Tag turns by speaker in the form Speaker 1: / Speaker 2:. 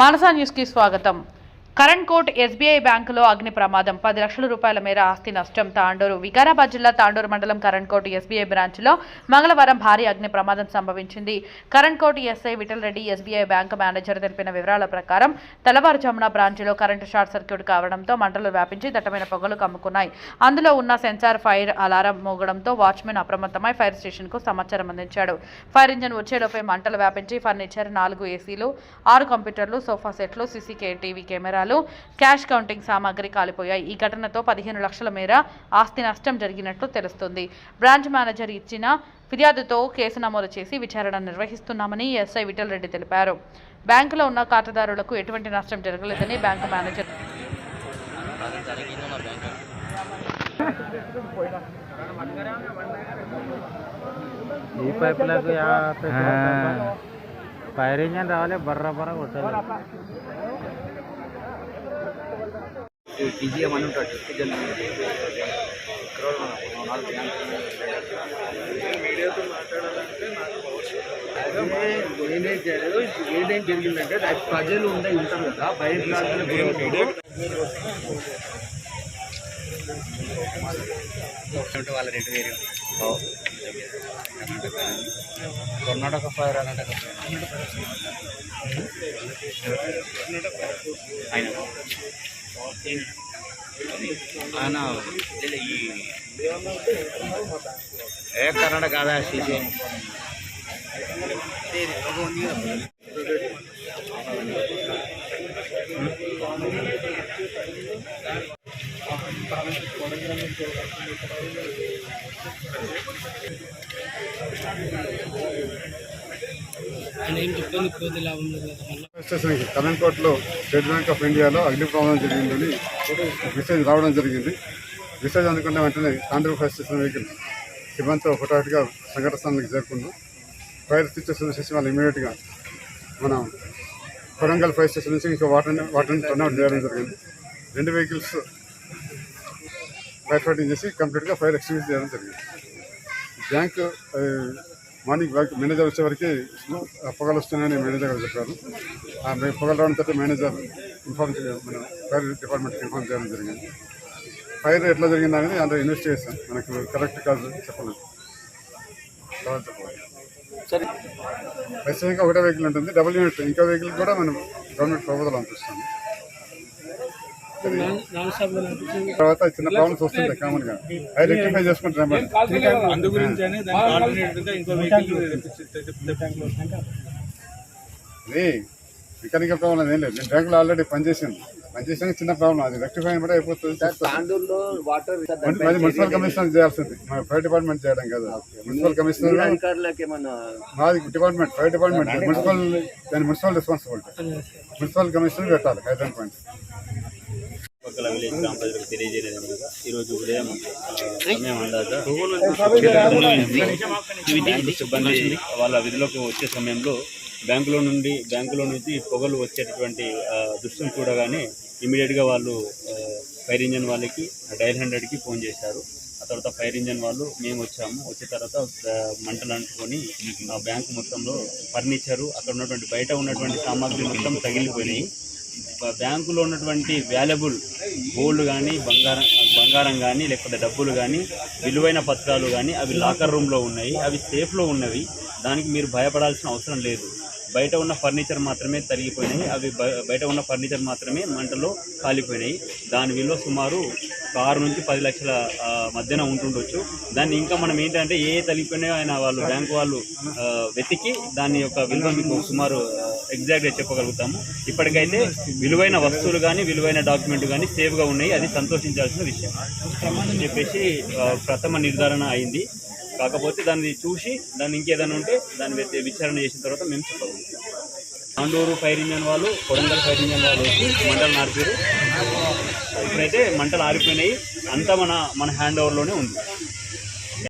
Speaker 1: మానసా న్యూస్కి స్వాగతం. Karan coat SBI బ్యాంకులో అగ్ని ప్రమాదం. పది లక్షల రూపాయల మేర ఆస్తి నష్టం. తాండూరు వికారాబాద్ జిల్లా తాండూరు మండలం కరణ్ కోట్ ఎస్బీఐ బ్రాంచ్లో మంగళవారం భారీ అగ్ని ప్రమాదం సంభవించింది. Karankote SI Vithal Reddy SBI bank manager తెలిపిన వివరాల ప్రకారం తెల్లవారుజామున బ్రాంచ్లో కరెంటు షార్ట్ సర్క్యూట్ కావడంతో మంటలు వ్యాపించి దట్టమైన పొగలు కమ్ముకున్నాయి. అందులో ఉన్న సెన్సార్ ఫైర్ అలారం మోగడంతో వాచ్మెన్ అప్రమత్తమై ఫైర్ స్టేషన్కు సమాచారం అందించాడు. ఫైర్ ఇంజిన్ వచ్చేలోపై మంటలు వ్యాపించి ఫర్నిచర్ నాలుగు ఏసీలు ఆరు కంప్యూటర్లు సోఫా సెట్లు సీసీ కేటీవీ కెమెరా కెమెరాలు క్యాష్ కౌంటింగ్ సామాగ్రి కాలిపోయాయి. ఈ ఘటనతో పదిహేను లక్షల మేర ఆస్తి నష్టం జరిగినట్లు తెలుస్తుంది. బ్రాంచ్ మేనేజర్ ఇచ్చిన ఫిర్యాదుతో కేసు నమోదు చేసి విచారణ నిర్వహిస్తున్నామని ఎస్ఐ విఠల్ రెడ్డి తెలిపారు. బ్యాంకులో ఉన్న ఖాతాదారులకు ఎటువంటి నష్టం జరగలేదని బ్యాంకు మేనేజర్
Speaker 2: ఈ పైపులకు ఫైర్ ఇంజన్ రావాలి బర్ర బర్ర కొట్టాలి.
Speaker 3: టీజీఎం అని ఉంటాడు డిస్ట్రిక్ట్ నేనేం చేయలేదు ఏదేం జరిగిందంటే నాకు ప్రజలు ఉండే ఉంటారు కదా బయట వాళ్ళ రేటు వేరే కర్ణాటక ఫైర్ అన్నట్టు ఆయన ఆయన ఈ ఏ కర్ణాటక ఆదా సీసీ
Speaker 4: స్టేషన్కి కరెంట్ స్టేట్ బ్యాంక్ ఆఫ్ ఇండియాలో అగ్ని ప్రమాదం జరిగిందని మెసేజ్ రావడం జరిగింది. మెసేజ్ అందుకున్న వెంటనే తాండూరు ఫైర్ స్టేషన్ వెహికల్ సిబ్బందితో హుటాహుటిగా సంఘటన స్థానానికి చేరుకున్నాం. ఫైర్ స్టేషన్ చేసి వాళ్ళు ఇమీడియట్గా మనం కొడంగల్ ఫైర్ స్టేషన్ నుంచి ఇంకా వాటర్ వాటర్ టర్న్అవుట్ చేయడం జరిగింది. రెండు వెహికల్స్ ఫైర్ ఫైటింగ్ చేసి కంప్లీట్గా ఫైర్ ఎక్స్టింగ్ చేయడం జరిగింది. బ్యాంక్ మార్నింగ్ బ్యాంక్ మేనేజర్ వచ్చేవరకు ఆ, పొగలు వస్తున్నాయని మేనేజర్ గారు చెప్పారు. ఆ పొగలు రావడంతో మేనేజర్ ఇన్ఫార్మ్ చేయ- మన ఫైర్ డిపార్ట్మెంట్కి ఇన్ఫార్మ్ చేయడం జరిగింది. ఫైర్ ఎట్లా జరిగింది అనేది అందులో ఇన్వెస్టిగేషన్ మనకు కరెక్ట్ కాదు చెప్పలేదు. తర్వాత చెప్పాలి.
Speaker 3: సరే.
Speaker 4: ప్రస్తుతం ఇంకా ఒకటే వెహికల్ ఉంటుంది. డబుల్ యూనిట్ ఇంకా వెహికల్ కూడా మనం గవర్నమెంట్ ప్రపోజల్ అనిపిస్తుంది తర్వాత చిన్న ప్రాబ్లమ్స్ వస్తుంటాయి కామన్గా. అవి రెక్టిఫై చేసుకుంటాం అన్నమాట.
Speaker 5: అందు గురించి అని దానికి ఆల్టర్నేటివ్గా ఇంకో వెహికల్
Speaker 4: అది మెకానికల్ ప్రాబ్లం ఏం లేదు. నేను బ్యాంకులో ఆల్రెడీ పనిచేసింది. పనిచేసాక చిన్న ప్రాబ్లం అది రెక్టిఫై కూడా అయిపోతుంది. మున్సిపల్ కమిషనర్ చేయాల్సింది. మన ఫైర్ డిపార్ట్మెంట్ చేయడం కదా. మున్సిపల్ కమిషనర్ మాది డిపార్ట్మెంట్ ఫైర్ డిపార్ట్మెంట్ మున్సిపల్ దాని మున్సిపల్ రెస్పాన్సిబిలిటీ మున్సిపల్ కమిషనర్ పెట్టాలి హైదరాబాద్ పాయింట్
Speaker 6: పక్కల విలేజ్ గ్రామ ప్రజలకు ఈరోజు ఉదయం సమయం అందాక బ్యాంకు సిబ్బంది వాళ్ళ విధులకు వచ్చే సమయంలో బ్యాంకులో నుండి బ్యాంకులో నుంచి పొగలు వచ్చేటటువంటి దృశ్యం చూడగానే ఇమీడియట్గా వాళ్ళు ఫైర్ ఇంజన్ వాళ్ళకి డైల్ హండ్రెడ్కి ఫోన్ చేశారు. ఆ తర్వాత ఫైర్ ఇంజన్ వాళ్ళు మేము వచ్చాము. వచ్చిన తర్వాత మంటలు అంటుకొని ఆ బ్యాంకు మొత్తంలో ఫర్నిచరు అక్కడ ఉన్నటువంటి బయట ఉన్నటువంటి సామాగ్రి మొత్తం తగిలిపోయినాయి. బ్యాంకులో ఉన్నటువంటి వాల్యుబుల్ గోల్డ్ కానీ బంగారం బంగారం కానీ లేకపోతే డబ్బులు కానీ విలువైన పత్రాలు కానీ అవి లాకర్ రూమ్లో ఉన్నాయి. అవి సేఫ్లో ఉన్నవి. దానికి మీరు భయపడాల్సిన అవసరం లేదు. బయట ఉన్న ఫర్నిచర్ మాత్రమే తరిగిపోయినాయి. అవి బయట ఉన్న ఫర్నిచర్ మాత్రమే మంటలో కాలిపోయినాయి. దాని విలువ సుమారు ఆరు నుంచి పది లక్షల మధ్యన ఉంటుండొచ్చు. దాన్ని ఇంకా మనం ఏంటంటే ఏ ఏ తలిగిపోయినాయో ఆయన వాళ్ళు బ్యాంకు వాళ్ళు వెతికి దాని యొక్క విలువ మీకు సుమారు ఎగ్జాక్ట్గా చెప్పగలుగుతాము. ఇప్పటికైతే విలువైన వస్తువులు కానీ విలువైన డాక్యుమెంట్ కానీ సేఫ్గా ఉన్నాయి. అది సంతోషించాల్సిన విషయం. అని చెప్పేసి ప్రథమ నిర్ధారణ అయింది. కాకపోతే దాన్ని చూసి దాన్ని ఇంకేదైనా ఉంటే దాన్ని విచారణ చేసిన తర్వాత మేము చెప్పగలుగుతాం. తాండూరు ఫైర్ ఇంజన్ వాళ్ళు కొడంగల్ ఫైర్ ఇంజన్ వాళ్ళు వచ్చి మంటలు నార్పారు. ఇప్పుడైతే మంటలు ఆరిపోయినాయి. అంతా మన మన హ్యాండ్ ఓవర్లోనే ఉంది.